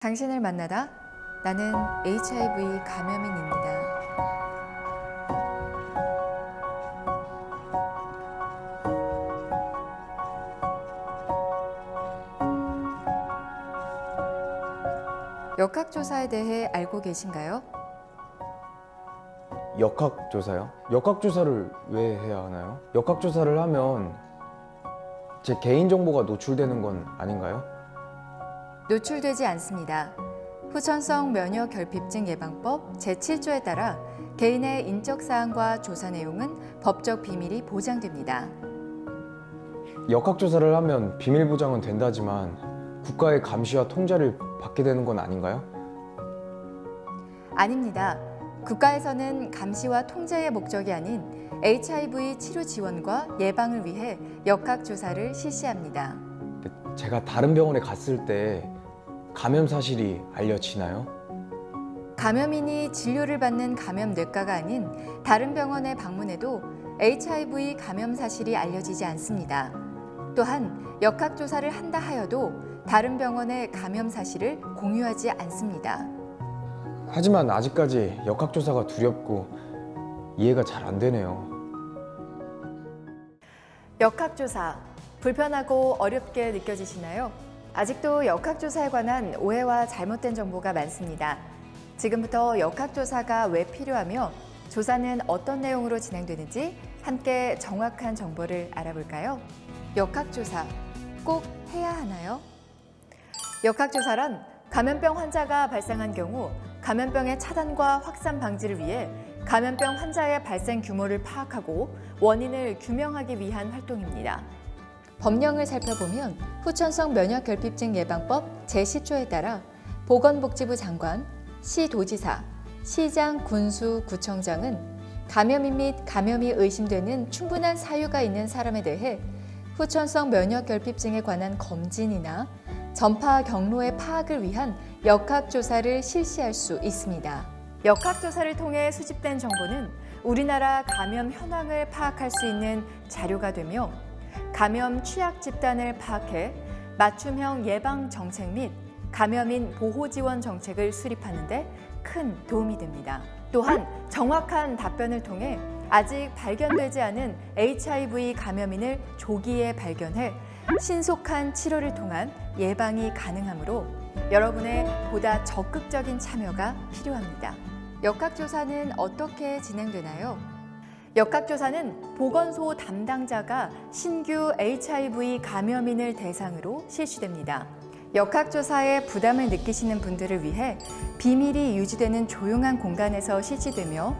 당신을 만나다 나는 HIV 감염인입니다. 역학조사에 대해 알고 계신가요? 역학조사요? 역학조사를 왜 해야 하나요? 역학조사를 하면 제 개인정보가 노출되는 건 아닌가요? 노출되지 않습니다. 후천성 면역 결핍증 예방법 제7조에 따라 개인의 인적 사항과 조사 내용은 법적 비밀이 보장됩니다. 역학 조사를 하면 비밀 보장은 된다지만 국가의 감시와 통제를 받게 되는 건 아닌가요? 아닙니다. 국가에서는 감시와 통제의 목적이 아닌 HIV 치료 지원과 예방을 위해 역학 조사를 실시합니다. 제가 다른 병원에 갔을 때 감염 사실이 알려지나요? 감염인이 진료를 받는 감염내과가 아닌 다른 병원에 방문해도 HIV 감염 사실이 알려지지 않습니다. 또한 역학조사를 한다 하여도 다른 병원의 감염 사실을 공유하지 않습니다. 하지만 아직까지 역학조사가 두렵고 이해가 잘 안 되네요. 역학조사 불편하고 어렵게 느껴지시나요? 아직도 역학조사에 관한 오해와 잘못된 정보가 많습니다. 지금부터 역학조사가 왜 필요하며 조사는 어떤 내용으로 진행되는지 함께 정확한 정보를 알아볼까요? 역학조사 꼭 해야 하나요? 역학조사란 감염병 환자가 발생한 경우 감염병의 차단과 확산 방지를 위해 감염병 환자의 발생 규모를 파악하고 원인을 규명하기 위한 활동입니다. 법령을 살펴보면 후천성 면역결핍증 예방법 제10조에 따라 보건복지부 장관, 시도지사, 시장, 군수, 구청장은 감염인 및 감염이 의심되는 충분한 사유가 있는 사람에 대해 후천성 면역결핍증에 관한 검진이나 전파 경로의 파악을 위한 역학조사를 실시할 수 있습니다. 역학조사를 통해 수집된 정보는 우리나라 감염 현황을 파악할 수 있는 자료가 되며 감염 취약 집단을 파악해 맞춤형 예방 정책 및 감염인 보호 지원 정책을 수립하는 데 큰 도움이 됩니다. 또한 정확한 답변을 통해 아직 발견되지 않은 HIV 감염인을 조기에 발견해 신속한 치료를 통한 예방이 가능하므로 여러분의 보다 적극적인 참여가 필요합니다. 역학조사는 어떻게 진행되나요? 역학조사는 보건소 담당자가 신규 HIV 감염인을 대상으로 실시됩니다. 역학조사에 부담을 느끼시는 분들을 위해 비밀이 유지되는 조용한 공간에서 실시되며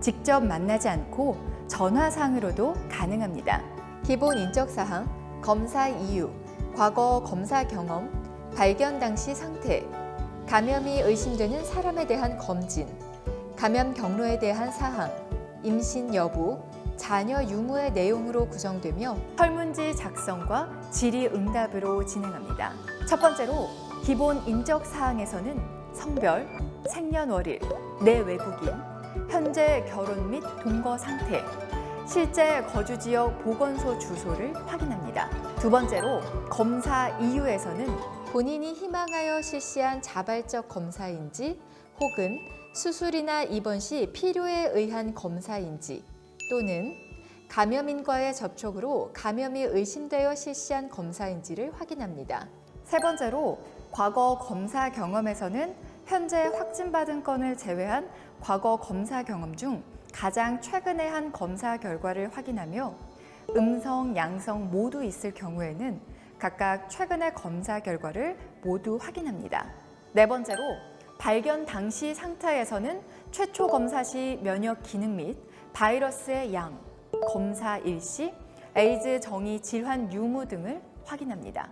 직접 만나지 않고 전화상으로도 가능합니다. 기본 인적사항, 검사 이유, 과거 검사 경험, 발견 당시 상태, 감염이 의심되는 사람에 대한 검진, 감염 경로에 대한 사항, 임신 여부, 자녀 유무의 내용으로 구성되며 설문지 작성과 질의 응답으로 진행합니다. 첫 번째로 기본 인적 사항에서는 성별, 생년월일, 내 외국인, 현재 결혼 및 동거 상태, 실제 거주 지역 보건소 주소를 확인합니다. 두 번째로 검사 이유에서는 본인이 희망하여 실시한 자발적 검사인지 혹은 수술이나 입원 시 필요에 의한 검사인지 또는 감염인과의 접촉으로 감염이 의심되어 실시한 검사인지를 확인합니다. 세 번째로 과거 검사 경험에서는 현재 확진받은 건을 제외한 과거 검사 경험 중 가장 최근에 한 검사 결과를 확인하며 음성, 양성 모두 있을 경우에는 각각 최근의 검사 결과를 모두 확인합니다. 네 번째로 발견 당시 상태에서는 최초 검사 시 면역 기능 및 바이러스의 양, 검사 일시, 에이즈 정의 질환 유무 등을 확인합니다.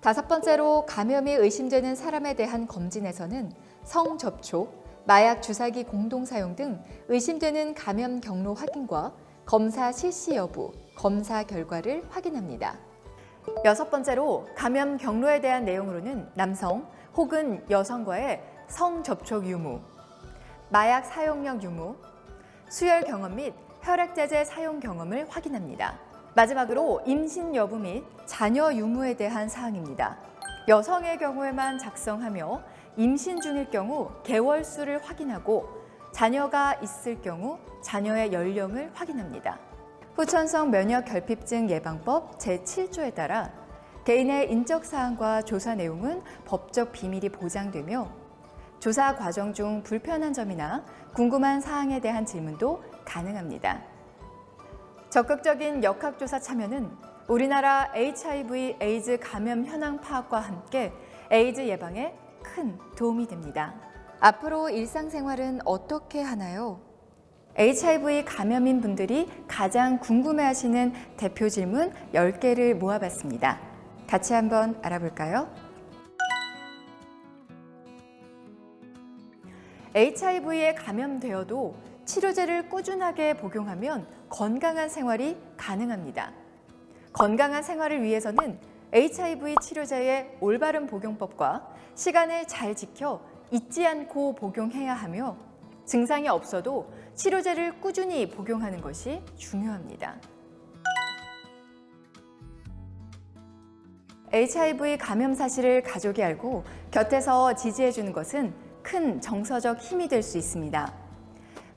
다섯 번째로 감염이 의심되는 사람에 대한 검진에서는 성 접촉, 마약 주사기 공동 사용 등 의심되는 감염 경로 확인과 검사 실시 여부, 검사 결과를 확인합니다. 여섯 번째로 감염 경로에 대한 내용으로는 남성 혹은 여성과의 성 접촉 유무, 마약 사용력 유무, 수혈 경험 및 혈액제제 사용 경험을 확인합니다. 마지막으로 임신 여부 및 자녀 유무에 대한 사항입니다. 여성의 경우에만 작성하며 임신 중일 경우 개월 수를 확인하고 자녀가 있을 경우 자녀의 연령을 확인합니다. 후천성 면역 결핍증 예방법 제7조에 따라 개인의 인적 사항과 조사 내용은 법적 비밀이 보장되며 조사 과정 중 불편한 점이나 궁금한 사항에 대한 질문도 가능합니다. 적극적인 역학조사 참여는 우리나라 HIV 에이즈 감염 현황 파악과 함께 에이즈 예방에 큰 도움이 됩니다. 앞으로 일상생활은 어떻게 하나요? HIV 감염인 분들이 가장 궁금해 하시는 대표 질문 10개를 모아봤습니다. 같이 한번 알아볼까요? HIV에 감염되어도 치료제를 꾸준하게 복용하면 건강한 생활이 가능합니다. 건강한 생활을 위해서는 HIV 치료제의 올바른 복용법과 시간을 잘 지켜 잊지 않고 복용해야 하며 증상이 없어도 치료제를 꾸준히 복용하는 것이 중요합니다. HIV 감염 사실을 가족이 알고 곁에서 지지해 주는 것은 큰 정서적 힘이 될 수 있습니다.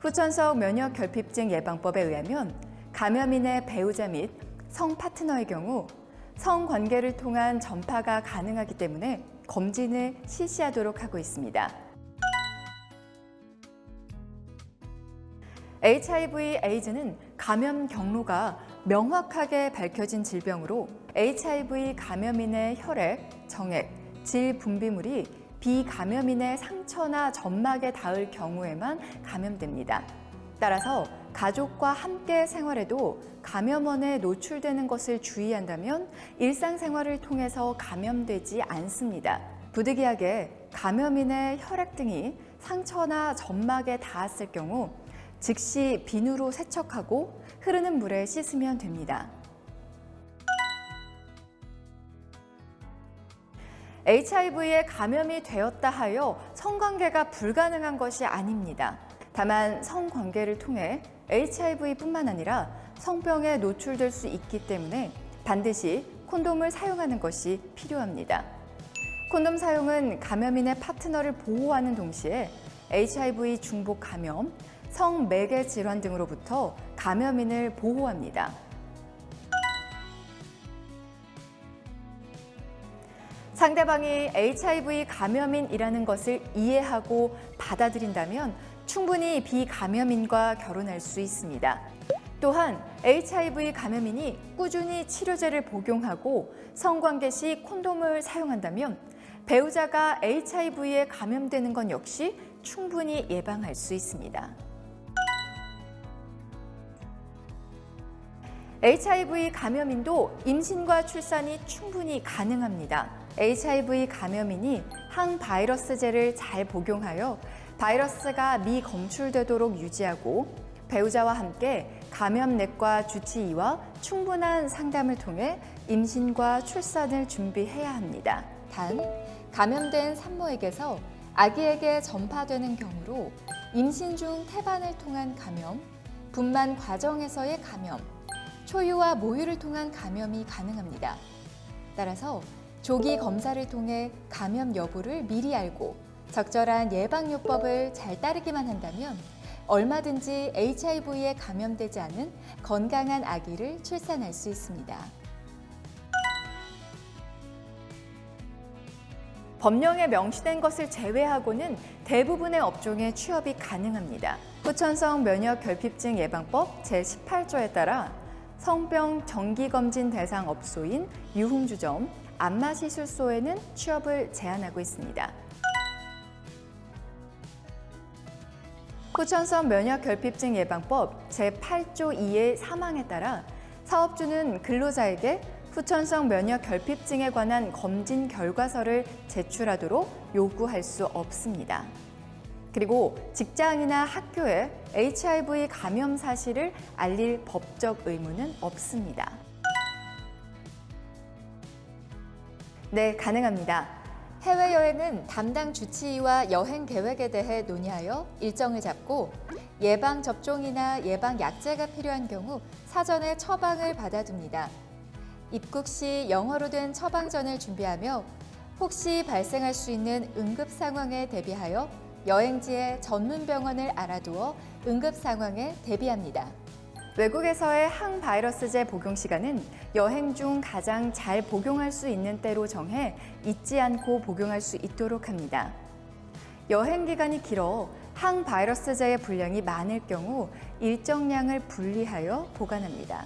후천성 면역 결핍증 예방법에 의하면 감염인의 배우자 및 성 파트너의 경우 성 관계를 통한 전파가 가능하기 때문에 검진을 실시하도록 하고 있습니다. HIV 에이즈는 감염 경로가 명확하게 밝혀진 질병으로 HIV 감염인의 혈액, 정액, 질 분비물이 비감염인의 상처나 점막에 닿을 경우에만 감염됩니다. 따라서 가족과 함께 생활해도 감염원에 노출되는 것을 주의한다면 일상생활을 통해서 감염되지 않습니다. 부득이하게 감염인의 혈액 등이 상처나 점막에 닿았을 경우 즉시 비누로 세척하고 흐르는 물에 씻으면 됩니다. HIV에 감염이 되었다 하여 성관계가 불가능한 것이 아닙니다. 다만 성관계를 통해 HIV뿐만 아니라 성병에 노출될 수 있기 때문에 반드시 콘돔을 사용하는 것이 필요합니다. 콘돔 사용은 감염인의 파트너를 보호하는 동시에 HIV 중복 감염, 성매개 질환 등으로부터 감염인을 보호합니다. 상대방이 HIV 감염인이라는 것을 이해하고 받아들인다면 충분히 비감염인과 결혼할 수 있습니다. 또한 HIV 감염인이 꾸준히 치료제를 복용하고 성관계 시 콘돔을 사용한다면 배우자가 HIV에 감염되는 건 역시 충분히 예방할 수 있습니다. HIV 감염인도 임신과 출산이 충분히 가능합니다. HIV 감염인이 항바이러스제를 잘 복용하여 바이러스가 미검출되도록 유지하고 배우자와 함께 감염내과 주치의와 충분한 상담을 통해 임신과 출산을 준비해야 합니다. 단, 감염된 산모에게서 아기에게 전파되는 경우로 임신 중 태반을 통한 감염, 분만 과정에서의 감염, 초유와 모유를 통한 감염이 가능합니다. 따라서 조기 검사를 통해 감염 여부를 미리 알고 적절한 예방요법을 잘 따르기만 한다면 얼마든지 HIV에 감염되지 않은 건강한 아기를 출산할 수 있습니다. 법령에 명시된 것을 제외하고는 대부분의 업종에 취업이 가능합니다. 후천성 면역 결핍증 예방법 제18조에 따라 성병 정기검진 대상 업소인 유흥주점, 안마시술소에는 취업을 제한하고 있습니다. 후천성 면역 결핍증 예방법 제8조 2의 사망에 따라 사업주는 근로자에게 후천성 면역 결핍증에 관한 검진 결과서를 제출하도록 요구할 수 없습니다. 그리고 직장이나 학교에 HIV 감염 사실을 알릴 법적 의무는 없습니다. 네, 가능합니다. 해외여행은 담당 주치의와 여행 계획에 대해 논의하여 일정을 잡고 예방 접종이나 예방 약제가 필요한 경우 사전에 처방을 받아둡니다. 입국 시 영어로 된 처방전을 준비하며 혹시 발생할 수 있는 응급 상황에 대비하여 여행지의 전문 병원을 알아두어 응급 상황에 대비합니다. 외국에서의 항바이러스제 복용 시간은 여행 중 가장 잘 복용할 수 있는 때로 정해 잊지 않고 복용할 수 있도록 합니다. 여행 기간이 길어 항바이러스제의 분량이 많을 경우 일정량을 분리하여 보관합니다.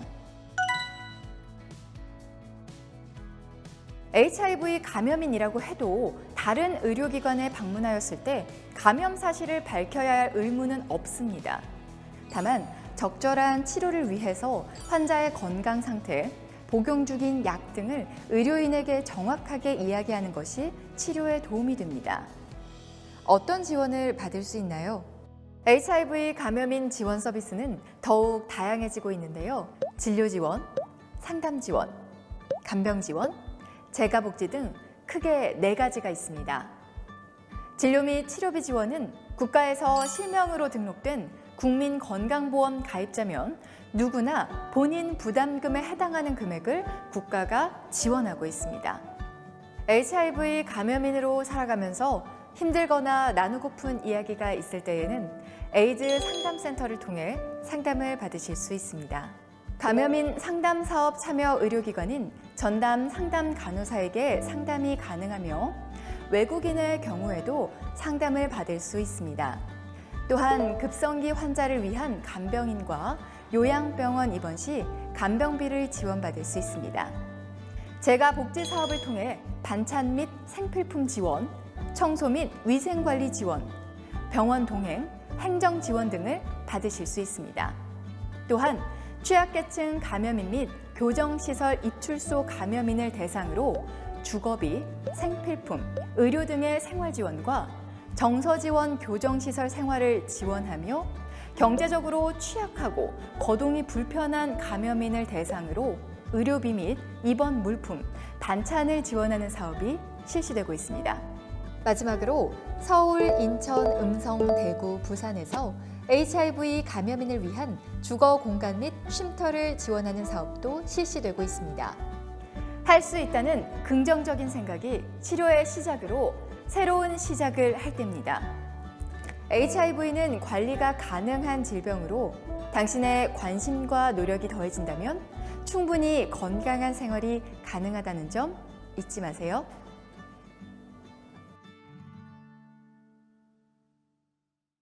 HIV 감염인이라고 해도 다른 의료기관에 방문하였을 때 감염 사실을 밝혀야 할 의무는 없습니다. 다만 적절한 치료를 위해서 환자의 건강 상태, 복용 중인 약 등을 의료인에게 정확하게 이야기하는 것이 치료에 도움이 됩니다. 어떤 지원을 받을 수 있나요? HIV 감염인 지원 서비스는 더욱 다양해지고 있는데요. 진료 지원, 상담 지원, 간병 지원, 재가복지 등 크게 네 가지가 있습니다. 진료 및 치료비 지원은 국가에서 실명으로 등록된 국민건강보험 가입자면 누구나 본인 부담금에 해당하는 금액을 국가가 지원하고 있습니다. HIV 감염인으로 살아가면서 힘들거나 나누고픈 이야기가 있을 때에는 에이즈 상담센터를 통해 상담을 받으실 수 있습니다. 감염인 상담 사업 참여 의료기관인 전담 상담 간호사에게 상담이 가능하며 외국인의 경우에도 상담을 받을 수 있습니다. 또한 급성기 환자를 위한 간병인과 요양병원 입원 시 간병비를 지원받을 수 있습니다. 제가 복지 사업을 통해 반찬 및 생필품 지원, 청소 및 위생관리 지원, 병원 동행, 행정 지원 등을 받으실 수 있습니다. 또한 취약계층 감염인 및 교정시설 입출소 감염인을 대상으로 주거비, 생필품, 의료 등의 생활 지원과 정서 지원 교정시설 생활을 지원하며 경제적으로 취약하고 거동이 불편한 감염인을 대상으로 의료비 및 입원 물품, 반찬을 지원하는 사업이 실시되고 있습니다. 마지막으로 서울, 인천, 음성, 대구, 부산에서 HIV 감염인을 위한 주거 공간 및 쉼터를 지원하는 사업도 실시되고 있습니다. 할 수 있다는 긍정적인 생각이 치료의 시작으로 새로운 시작을 할 때입니다. HIV는 관리가 가능한 질병으로 당신의 관심과 노력이 더해진다면 충분히 건강한 생활이 가능하다는 점 잊지 마세요.